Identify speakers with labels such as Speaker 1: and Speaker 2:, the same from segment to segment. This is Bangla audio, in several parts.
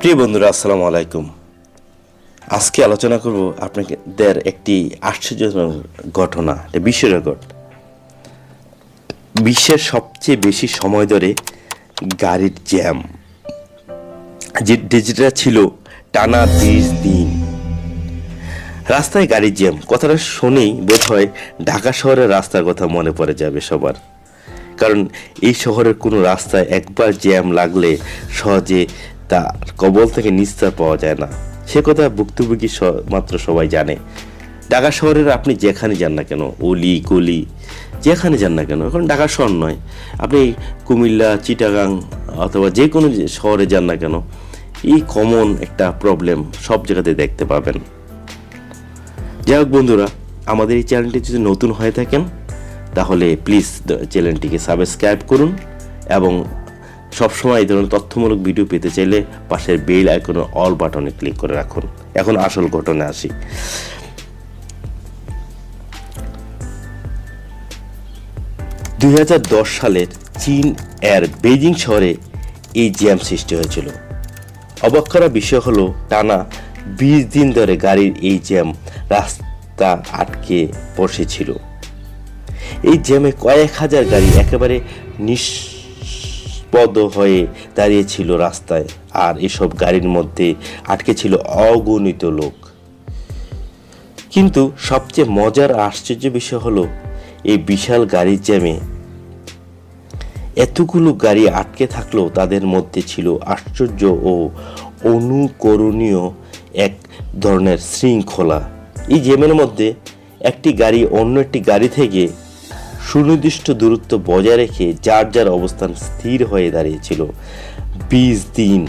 Speaker 1: প্রিয় বন্ধুরা, আসসালামু আলাইকুম। আজকে আলোচনা করব আপনাদের একটি আশ্চর্যজনক ঘটনা বিশ্ব রেকর্ড বিশ্বের সবচেয়ে বেশি সময় ধরে গাড়ির জ্যাম, যে যেটা ছিল টানা তিরিশ দিন। রাস্তায় গাড়ির জ্যাম, কথাটা শুনেই বোধ হয় ঢাকা শহরের রাস্তার কথা মনে পড়ে যাবে সবার। কারণ এই শহরের কোনো রাস্তায় একবার জ্যাম লাগলে সহজে তা কবল থেকে নিস্তার পাওয়া যায় না। সে কথা ভুক্তভোগী মাত্র সবাই জানে। ঢাকা শহরের আপনি যেখানে যান না কেন, অলি, গলি, যেখানে যান না কেন, এখন ঢাকা শহর নয়। আপনি কুমিল্লা, চিটাগাং অথবা যে কোনো শহরে যান না কেন, এই কমন একটা প্রবলেম সব জায়গাতে দেখতে পাবেন। যাই হোক বন্ধুরা, আমাদের এই চ্যানেলটি যদি নতুন হয়ে থাকেন, তাহলে প্লিজ চ্যানেলটিকে সাবস্ক্রাইব করুন এবং সবসময় এই ধরনের তথ্যমূলক ভিডিও পেতে চাইলে পাশের বেল আইকনের অল বাটনে ক্লিক করে রাখুন। এখন আসল ঘটনা আসি। দুই সালের চীন এর বেজিং শহরে এই জ্যাম সৃষ্টি হয়েছিল। অবাক করা বিষয় হলো, টানা বিশ দিন ধরে গাড়ির এই জ্যাম রাস্তা আটকে বসেছিল। এই জ্যামে কয়েক হাজার গাড়ি একেবারে নিষ্পদ হয়ে দাঁড়িয়েছিল রাস্তায়, আর এসব গাড়ির মধ্যে আটকে ছিল অগণিত লোক। কিন্তু সবচেয়ে মজার আশ্চর্য বিষয় হলো, এই বিশাল গাড়ির জ্যামে এতগুলো গাড়ি আটকে থাকলেও তাদের মধ্যে ছিল আশ্চর্য ও অনুকরণীয় এক ধরনের শৃঙ্খলা। এই জ্যামের মধ্যে একটি গাড়ি অন্য একটি গাড়ি থেকে সুনির্দিষ্ট দূরত্ব বজায় রেখে যার যার অবস্থান স্থির হয়ে দাঁড়িয়েছিল বিশ দিন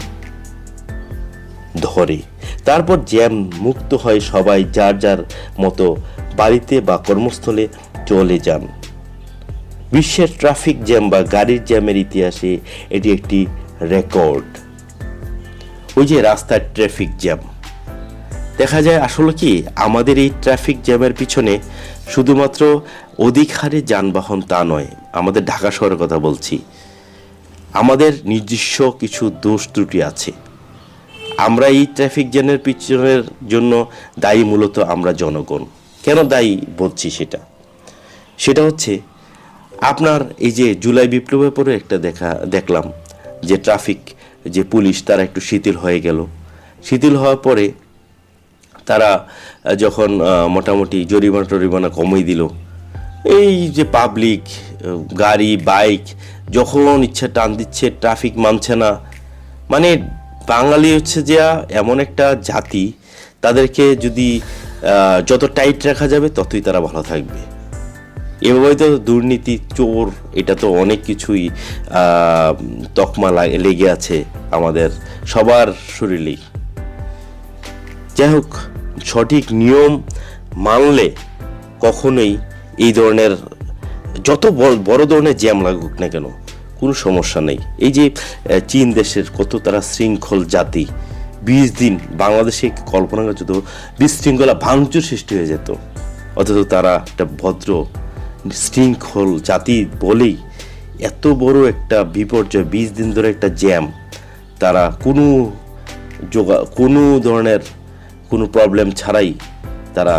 Speaker 1: ধরে। তারপর জ্যাম মুক্ত হয় সবাই যার যার মতো বাড়িতে বা কর্মস্থলে চলে যান। বিশ্বের ট্রাফিক জ্যাম বা গাড়ির জ্যামের ইতিহাসে এটি একটি রেকর্ড। ওই যে রাস্তার ট্রাফিক জ্যাম। দেখা যায় আসলে কি, আমাদের এই ট্রাফিক জ্যামের পিছনে শুধুমাত্র অধিক হারে যানবাহন তা নয়, আমাদের ঢাকা শহরের কথা বলছি। আমাদের নিজস্ব কিছু দোষ ত্রুটি আছে। আমরা এই ট্রাফিক জ্যামের পিছনের জন্য দায়ী মূলত আমরা জনগণ। কেন দায়ী বলছি সেটা? সেটা হচ্ছে, আপনার এই যে জুলাই বিপ্লবের পরে একটা দেখা, দেখলাম যে ট্রাফিক যে পুলিশ তারা একটু শিথিল হয়ে গেল। শিথিল হওয়ার পরে তারা যখন মোটামুটি জরিমানা টরিমানা কমিয়ে দিল, এই যে পাবলিক গাড়ি বাইক যখন ইচ্ছা টান দিচ্ছে ট্রাফিক মানছে না। মানে বাঙালি হচ্ছে যে এমন একটা জাতি, তাদেরকে যদি যত টাইট রাখা যাবে, ততই তারা ভালো থাকবে। এভাবে তো দুর্নীতি, চোর, এটা তো অনেক কিছুই তকমা লাগ- লেগে আছে আমাদের সবার শরীরেই। যাই হোক সঠিক নিয়ম মানলে কখনোই এই ধরনের যত বড় ধরনের জ্যাম লাগুক না কেন, কোনো সমস্যা নেই। এই যে চীন দেশের কত তারা শৃঙ্খল জাতি, বিশ দিন বাংলাদেশে কল্পনা করা যেত বিশৃঙ্খলা ভাঙচুর সৃষ্টি হয়ে যেত। অথচ তারা একটা ভদ্র, শৃঙ্খল জাতি বলেই এত বড় একটা বিপর্যয়, বিশ দিন ধরে একটা জ্যাম, তারা কোনো যোগা কোনো ধরনের কোনো প্রবলেম ছাড়াই তারা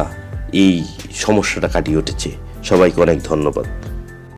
Speaker 1: এই সমস্যাটা কাটিয়ে উঠেছে। সবাইকে অনেক ধন্যবাদ।